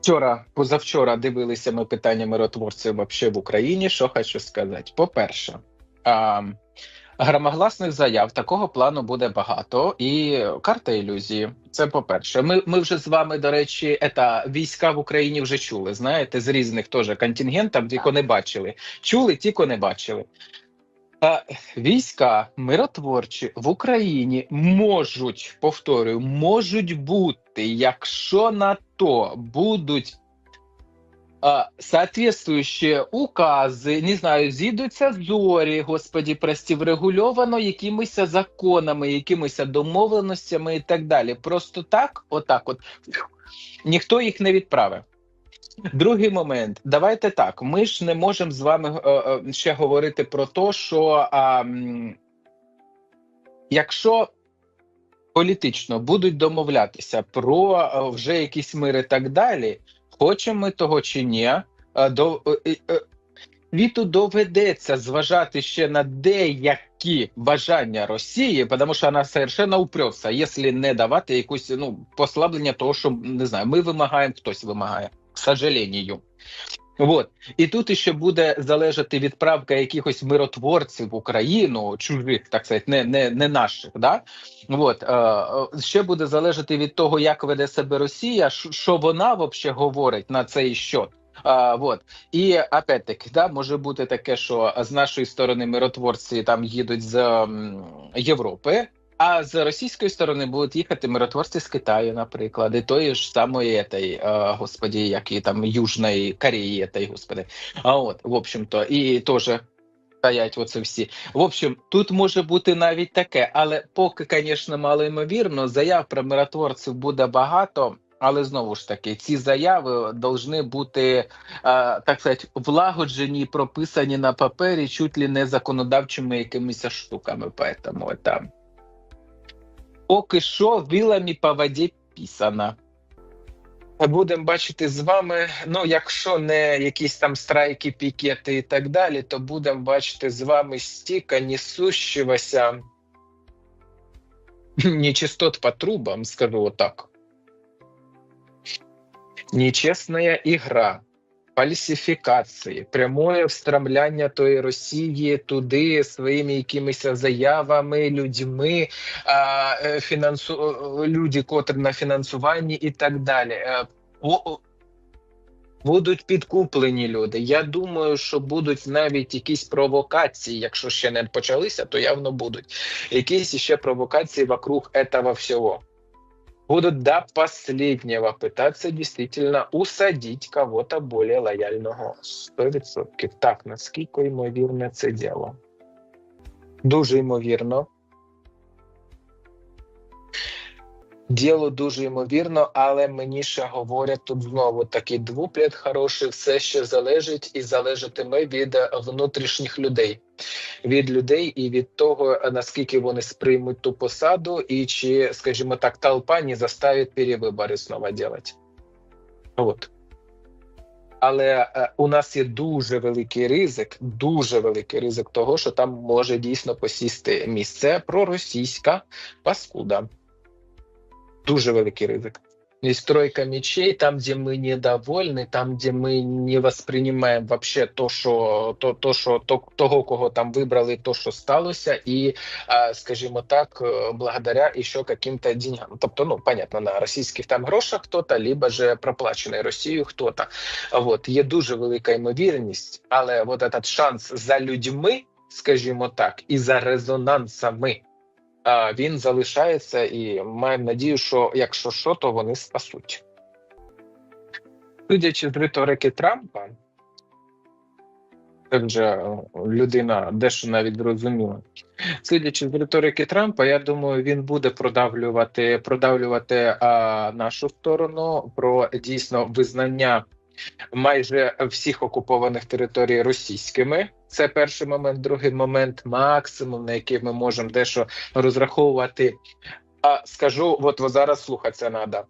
Вчора, позавчора дивилися ми питання миротворців вообще в Україні. Що хочу сказати? По-перше, а, громогласних заяв такого плану буде багато, і карта ілюзії. Це по-перше. Ми ми вже з вами, до речі, ета, війська в Україні вже чули. Знаєте, з різних теж контингентів, тільки не бачили. Чули, тільки не бачили. А, війська миротворчі в Україні можуть, повторюю, можуть бути, якщо на то будуть а, соответствующие укази, не знаю, зійдуться зорі, господі, прості, врегульовано якимись законами, якимись домовленостями і так далі. Просто так, отак, от ніхто їх не відправить. Другий момент, давайте так. Ми ж не можемо з вами е, е, ще говорити про те, що а, якщо політично будуть домовлятися про е, вже якісь мир і так далі, хочемо ми того чи ні, до е, е, е, Віту доведеться зважати ще на деякі бажання Росії, тому що вона совершенно упрется, якщо не давати якусь ну послаблення того, що не знаю, ми вимагаємо, хтось вимагає, сожалению. Вот. І тут ще буде залежати відправка якихось миротворців в Україну, чужих, так сказати, не не, не наших. Да? Вот. Е, е, ще буде залежати від того, як веде себе Росія, що- вона взагалі говорить на цей счет. А, вот. І опять-таки, да, може бути таке, що з нашої сторони миротворці там їдуть з Європи, а з російської сторони будуть їхати миротворці з Китаю, наприклад, і тої ж самої этой, е, господі, як і там Южної Кореї, этой, господи. А от, в общем-то, і теж стоять оце всі. В общем, тут може бути навіть таке, але поки, звісно, мало ймовірно, заяв про миротворців буде багато. Але знову ж таки, ці заяви повинні бути е, так сказати, влагоджені, прописані на папері, чуть ли не законодавчими якимись штуками. Поэтому там поки що вилами по воді писано. Будемо бачити з вами. Ну, якщо не якісь там страйки, пікети і так далі, то будемо бачити з вами стіка несущегося нечистот по трубам, скажу отак. Нечесная игра, фальсифікації, прямое встромляння тої Росії туди своїми якимись заявами, людьми, е, фінансу... люди, котрі на фінансуванні і так далі. Е, Будуть підкуплені люди. Я думаю, що будуть навіть якісь провокації. Якщо ще не почалися, то явно будуть якісь ще провокації вокруг этого всього. Будут до последнего пытаться действительно усадить кого-то более лояльного. 100%. Так, наскільки ймовірне це діло? Дуже ймовірно. Діло дуже ймовірно, але мені ще говорять тут знову такий двуплет хороший, все ще залежить і залежатиме від е, внутрішніх людей, від людей і від того, е, наскільки вони сприймуть ту посаду, і чи, скажімо так, толпа не заставить перевибори знову робити. От. Але е, у нас є дуже великий ризик, дуже великий ризик того, що там може дійсно посісти місце проросійська паскуда Дуже великий ризик. Есть тройка мечей, там, где мы недовольны, там, где мы не воспринимаем вообще то, що то, то, що то, того, кого там вибрали, то, що сталося, і, а, скажімо так, е, благодаря еще каким-то деньгам. Тобто, ну, понятно, на російських там грошах хто-то, либо же проплачений Росією хто-то. Вот, є дуже велика ймовірність, але вот этот шанс за людьми, скажімо так, і за резонансами, а, він залишається і маємо надію, що якщо що, то вони спасуть. Судячи з риторики Трампа, це вже е, людина дещо навіть зрозуміла. Судячи з риторики Трампа, я думаю, він буде продавлювати, продавлювати а, нашу сторону про дійсно визнання майже всіх окупованих територій російськими. Це перший момент. Другий момент максимум, на який ми можемо дещо розраховувати. А скажу, от ви зараз слухатися треба.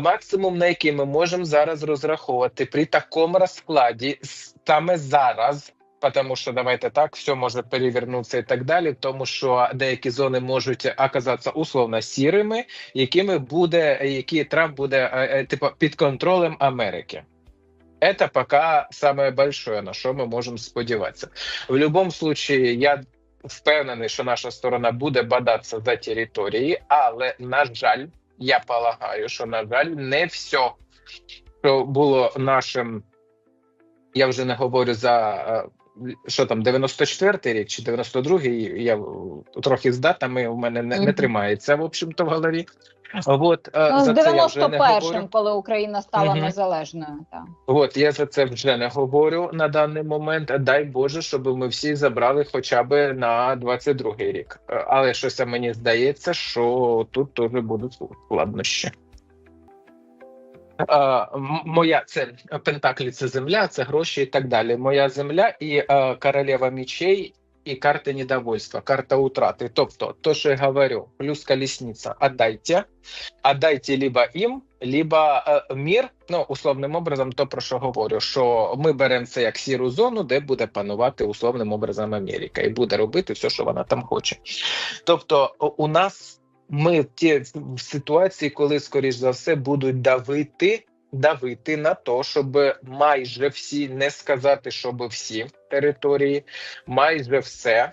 Максимум, на який ми можемо зараз розраховувати при такому розкладі, саме зараз тому що давайте так, все може перевернутися і так далі, тому що деякі зони можуть оказатися условно сірими, якими буде, які Трамп буде типу під контролем Америки. Это пока самое большое, на що ми можемо сподіватися. В будь-якому случае, я впевнений, що наша сторона буде бадатися за території, але на жаль, я полагаю, що на жаль, не все, що було нашим. Я вже не говорю за е, що там 94-й рік чи 92-й, Я трохи з датами у мене не, не тримається в общем-то в голові. От е, Ну, з за це я вже не 91-м, коли Україна стала Мгм. незалежною. Так. От я за це вже не говорю на даний момент. Дай Боже, щоб ми всі забрали хоча б на 22-й рік. Е, Але щось мені здається, що тут теж будуть складнощі. Моя це Пентаклі це земля, це гроші і так далі. Моя земля і е, королева мечей, і карта недовольства, карта утрати. Тобто, то, що я говорю, плюс колесниця, отдайте, отдайте либо їм, либо е, мір, ну условним образом, то про що говорю, що ми беремо це як сіру зону, де буде панувати условним образом Америка, і буде робити все, що вона там хоче. Тобто, у нас ми в ті в ситуації, коли скоріш за все будуть давити. Давити на то, щоб майже всі, не сказати, щоб всі території, майже все.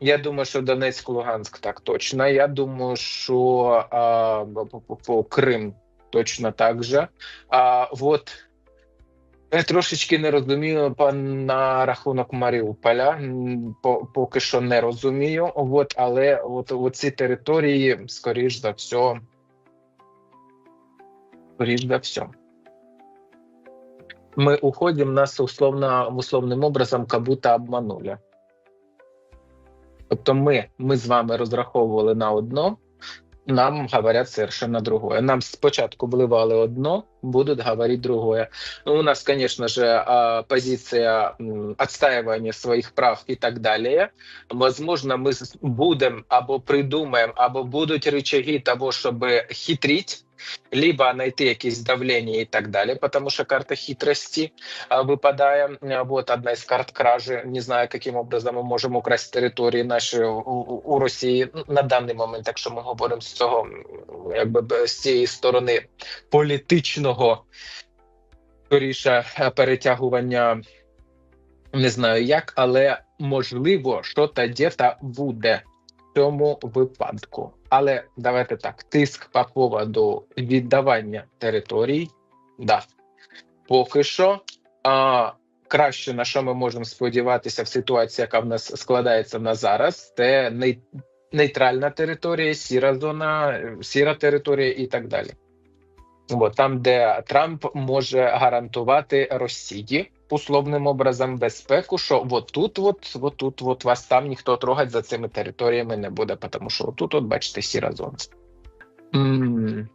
Я думаю, що Донецьк, Луганськ так точно. Я думаю, що а, по- по- по Крим точно так же. А от я трошечки не розумію на рахунок Маріуполя. Поки що не розумію. От, але от, от ці території, скоріш за все, скоріш за все. Мы уходим, нас условно, условним образом как будто обманули. Тобто ми, ми з вами розраховували на одно, нам говорять совершенно другое. Нам спочатку вливали одно, будуть говорити другое. Ну, у нас, конечно же, позиція своїх отстаивания своих прав и так далее. Возможно, мы с- будем або придумаем, або будуть рычаги того, щоб хитрить, либо знайти якісь давлення і так далі, потому що карта хитрості випадає. А, Вот одна із карт кражі. Не знаю, яким образом ми можемо украсти території наші у, Росії на даний момент, якщо ми говоримо з цього, якби з цієї сторони політичного скоріше е, перетягування. Не знаю як, але можливо, що та дєта буде в цьому випадку. Але давайте так: тиск по поводу віддавання територій, да, поки що. А, краще на що ми можемо сподіватися в ситуації, яка в нас складається на зараз, це нейтральна територія, сіра зона, сіра територія і так далі. Бо там, де Трамп може гарантувати Росії условним образом безпеку, що от тут, от, от тут, от вас там ніхто трогать за цими територіями не буде, тому що тут, от бачите, сіра зона. м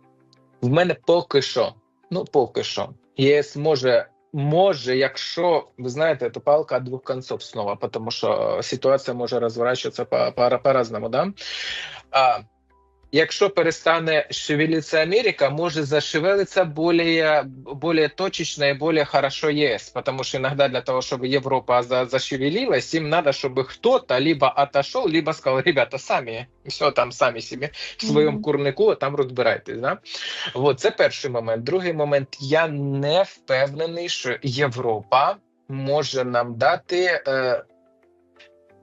В мене поки що, ну поки що, ЄС може, може, якщо ви знаєте, це палка двох концов знову, тому що ситуація може розворачуватися по, по, по-разному, да? А, Якщо перестане шевелиться Америка, може зашевелиться более, более точечно и более хорошо ЕС, потому что иногда для того, чтобы Европа за, зашевелилась, им надо, чтобы кто-то либо отошел, либо сказал, ребята, самі, все там самі собі в своєму Мгм. курнику, а там розбирайтесь. Да? От, це перший момент. Другий момент, я не впевнений, що Європа може нам дати е,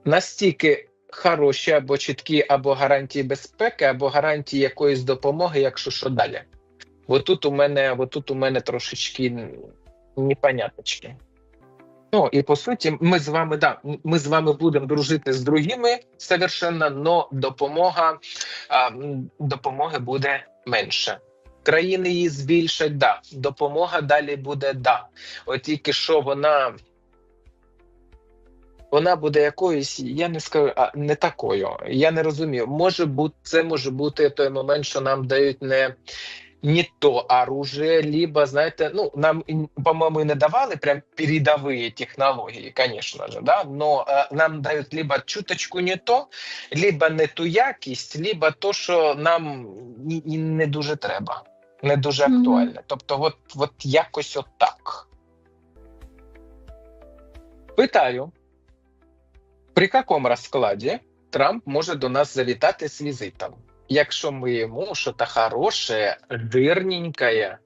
настільки хороші або чіткі або гарантії безпеки, або гарантії якоїсь допомоги, якщо що далі. Отут у мене, отут у мене трошечки непоняточки. Ну і по суті, ми з вами да, ми з вами будемо дружити з другими совершенно, но допомога а, допомоги буде менше. Країни її збільшать, да. Допомога далі буде да. От тільки що вона вона буде якоюсь, я не скажу, а не такою. Я не розумію. Може бути, це може бути той момент, що нам дають не, не то оружие, либо, знаєте, ну нам, по-моєму, не давали прям передові технології, звісно же, да, но е, нам дають либо чуточку не то, либо не ту якість, либо то, що нам і, і не дуже треба, не дуже Мгм. актуальне. Тобто, от, от якось отак. Питаю При якому розкладі Трамп може до нас завітати з візитом? Якщо ми йому що-то хороше, жирненькое,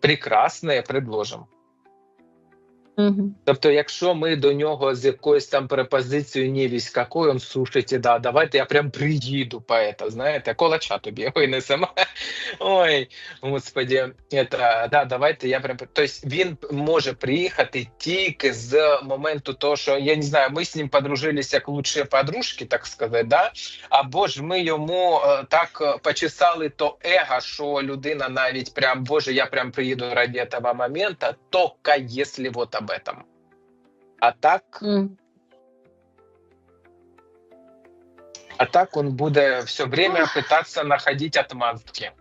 прекрасне предложимо. Мгм. Тобто, якщо ми до нього з якоюсь там препозицією не вісь какой, он слушайте, да, давайте я прям приїду по это, знаєте, колача тобі винесемо. Ой, господі, это, да, давайте я прям. Тобто він може приїхати тільки з моменту того, що я не знаю, ми з ним подружилися як лучші подружки, так сказати, да? або ж ми йому е, так е, почесали то его, що людина навіть прям, боже, я прям приїду ради этого момента, только если вот об этом. А так, а так он буде все время питатися находити отмазки.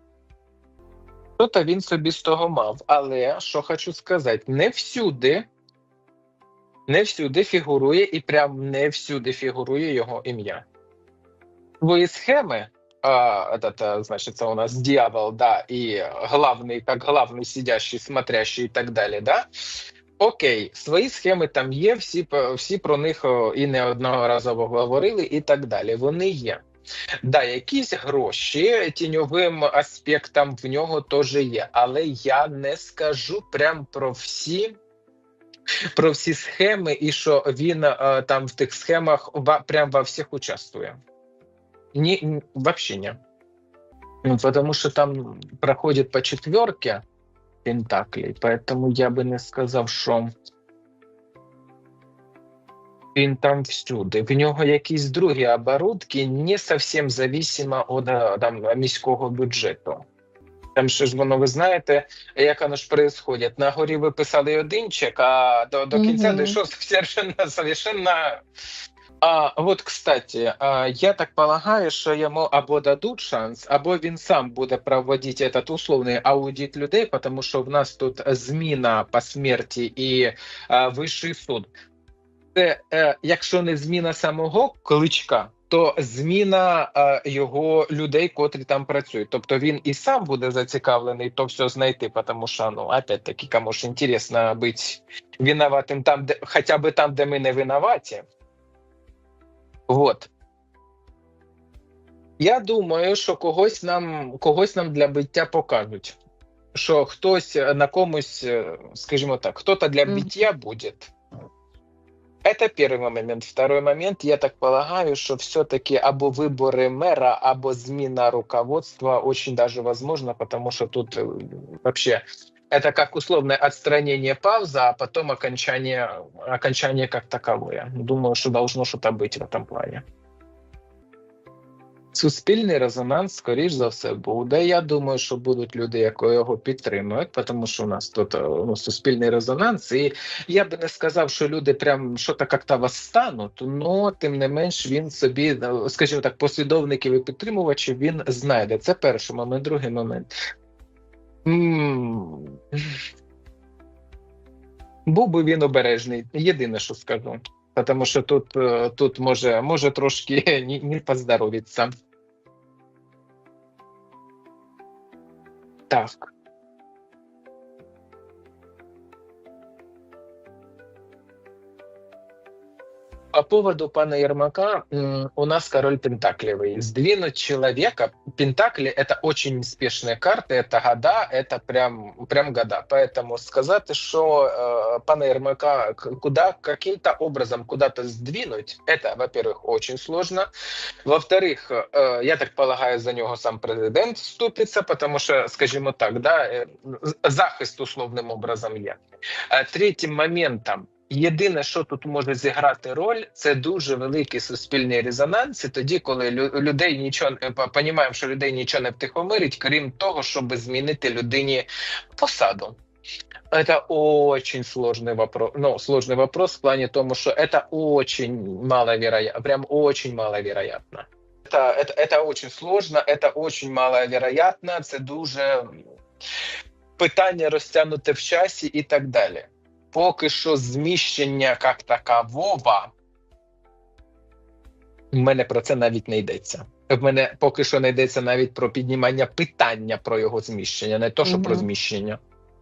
Що-то він собі з того мав. Але що хочу сказати, не всюди, не всюди фігурує і прям не всюди фігурує його ім'я. Твої схеми, а, этот, а, значит, у нас дьявол, да, і главний, як главний сидящий, смотрящий і так далі, да? Окей, свої схеми там є, всі, всі про них і неодноразово говорили, і так далі. Вони є. Да, якісь гроші тіньовим аспектом в нього теж є, але я не скажу прям про всі. Про всі схеми, і що він е, там в тих схемах ва, прям во всіх участвує. Ні, ні, вообще не. Ну, потому что там проходит по четверке пентаклей, поэтому я би не сказав, що він там всюди. В нього якісь другі оборудки, не зовсім зависимо від е, там, міського бюджету. Там що ж воно, ви знаєте, як воно ж происходит. На горі ви писали один чек, а до, до кінця Мгм. дійшов совершенно, совершенно а, от, кстати, а, я так полагаю, що йому або дадуть шанс, або він сам буде проводити этот условний аудит людей, тому що в нас тут зміна по смерті і а, вищий суд. Це, е, якщо не зміна самого кличка, то зміна е, його людей, котрі там працюють. Тобто він і сам буде зацікавлений то все знайти, тому що, ну, опять-таки, кому ж інтересно бути винуватим там, де хоча б там, де ми не винуваті. Вот. Я думаю, що когось нам, когось нам для биття покажуть. Що хтось е, на комусь, е, скажімо так, хто-то для Мгм. биття буде. Это первый момент. Второй момент, я так полагаю, что все-таки або выборы мэра, або змена руководства очень даже возможно, потому что тут э, вообще это как условное отстранение пауза, а потом окончание, окончание как таковое. Думаю, что должно что-то быть в этом плане. Суспільний резонанс, скоріш за все, буде. Я думаю, що будуть люди, які його підтримують, тому що у нас тут е, ну, суспільний резонанс, і я би не сказав, що люди прям що то як-то восстануть, але тим не менш він собі, е, скажімо так, послідовників і підтримувачів він знайде. Це перший момент, другий момент. Був би він обережний, єдине, що скажу. Тому що тут, е, тут може, може трошки не, не. Так. По поводу пана Ермака, м, у нас король Пентаклевый. Сдвинуть человека, Пентакли — это очень неспешные карты, это года, это прям, прям года. Поэтому сказать, что э, пана Ермака к- куда, каким-то образом куда-то сдвинуть, это, во-первых, очень сложно. Во-вторых, э, я так полагаю, за нього сам президент вступиться, потому що, скажімо так, да, е, з- захист условним образом є. Е, Третім моментом. Єдине, що тут може зіграти роль, це дуже великий суспільний резонанс. І тоді, коли лю- людей нічого не понімаємо, що людей нічого не втихомирить, крім того, щоб змінити людині посаду. Это очень сложный вопрос. Ну, сложный вопрос в плане тому, что это очень маловероятно, прям очень маловероятно. Это, это, это очень сложно, это очень маловероятно, це дуже питання розтягнуте в часі і так далі. Поки що зміщення як такового, в мене про це навіть не йдеться. В мене поки що не йдеться навіть про піднімання питання про його зміщення, не то, що про зміщення.